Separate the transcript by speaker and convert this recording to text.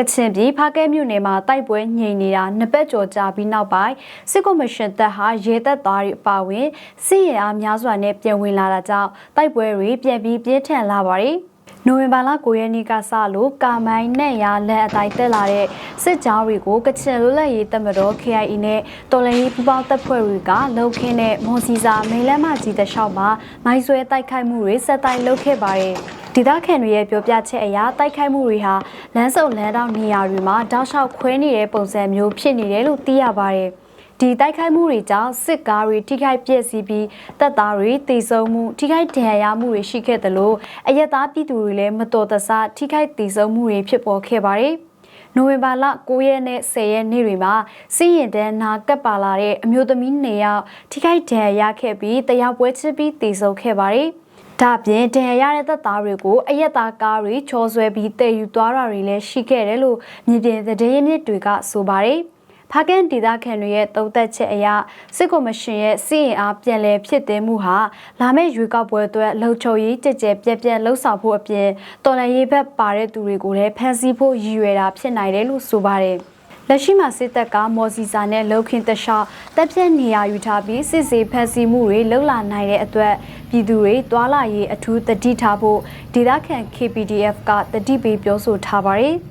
Speaker 1: ကချင်ပြည်ဖားကဲမြို့နယ်မှာတိုက်ပွဲငြိမ်နေတာနှစ်ပတ်ကျော်ကြာပြီးနောက်ပိုင်းစစ်ကော်မရှင်တပ်ဟာရဲတပ်သားတွေအပါအဝင်စစ်ရဲအားများစွာနဲ့ပြန်ဝင်လာတာကြောင့်တိုက်ပွဲတွေပြန်ပြီးပြင်းထန်လာပါတယ်။နိုဝင်ဘာလ9ရက်နေ့ကစလို့ကာမိုင်းနဲ့ရလက်အတိုင်းတက်လာတဲ့စစ်ကြောင်းတွေကိုကချင်လွတ်လပ်ရေးတပ်မတော် KIA နဲ့တော်လှန်ရေးပူးပေါင်းတပ်ဖွဲ့တွေကလှုပ်ခင်းတဲ့မော်စီစာမိန်လမ်းမကြီးတစ်လျှောက်မှာမိုင်းဆွဲတိုက်ခိုက်မှုတွေဆက်တိုက်လုပ်ခဲ့ပါတယ်။ ဒေသခံတွေရဲ့ပြောပြချက်အရတိုက်ခိုက်မှုတွေဟာလမ်းစုံလမ်းတောက်နေရာတွေမှာတောက်လျှောက်ခွဲနေတဲ့ပုံစံမျိုးဖြစ်နေတယ်လို့သိရပါတယ်။ဒီတိုက်ခိုက်မှုတွေကြောင့်စစ်ကားတွေထိခိုက်ပျက်စီးပြီးတပ်သားတွေတေဆုံးမှုထိခိုက်ဒဏ်ရာရမှုတွေရှိခဲ့တယ်လို့အရက်သားပြည်သူတွေလည်းမတော်တဆထိခိုက်တေဆုံးမှုတွေဖြစ်ပေါ်ခဲ့ပါတယ်။နိုဝင်ဘာလ9ရက်နဲ့10ရက်နေ့တွေမှာစီးရင်တန်းနာကပ်ပါလာတဲ့အမျိုးသမီး2ယောက်ထိခိုက်ဒဏ်ရာရခဲ့ပြီးတယောက်ပွဲချစ်ပြီးတေဆုံးခဲ့ပါတယ်။ ဒါပြင်ဒဏ်ရာရတဲ့တပ်သားတွေကိုအရက်သားကားတွေချော်ဆွဲပြီးတည်ယူသွားတာတွေလည်းရှိခဲ့တယ်လို့မြေပြင်သတင်းရင်းမြစ်တွေကဆိုပါတယ်။ဖာကန်ဒေသခံတွေရဲ့တုံ့သက်ချက်အရစစ်ကော်မရှင်ရဲ့စီရင်အားပြန်လည်ဖြစ်သိမ်းမှုဟာလာမယ့်ရွေးကောက်ပွဲအတွက်လှုပ်ချုပ်ရေးကြကြပြက်ပြက်လှုပ်ဆောင်ဖို့အပြင်တော်လှန်ရေးဘက်ပါတဲ့သူတွေကိုလည်းဖမ်းဆီးဖို့ရည်ရွယ်တာဖြစ်နိုင်တယ်လို့ဆိုပါတယ်။ လက်ရှိမှာစစ်တပ်ကမော်စီစာနဲ့လုံခင်တခြားတပ်ဖြတ်နေရာယူထားပြီးစစ်စေးဖမ်းဆီးမှုတွေလှုပ်လာနိုင်တဲ့အတွက်ပြည်သူတွေတွာလာရေးအထူးတတိထားဖို့ဒေသခံ KPDF ကတတိပေးပြောဆိုထားပါတယ်။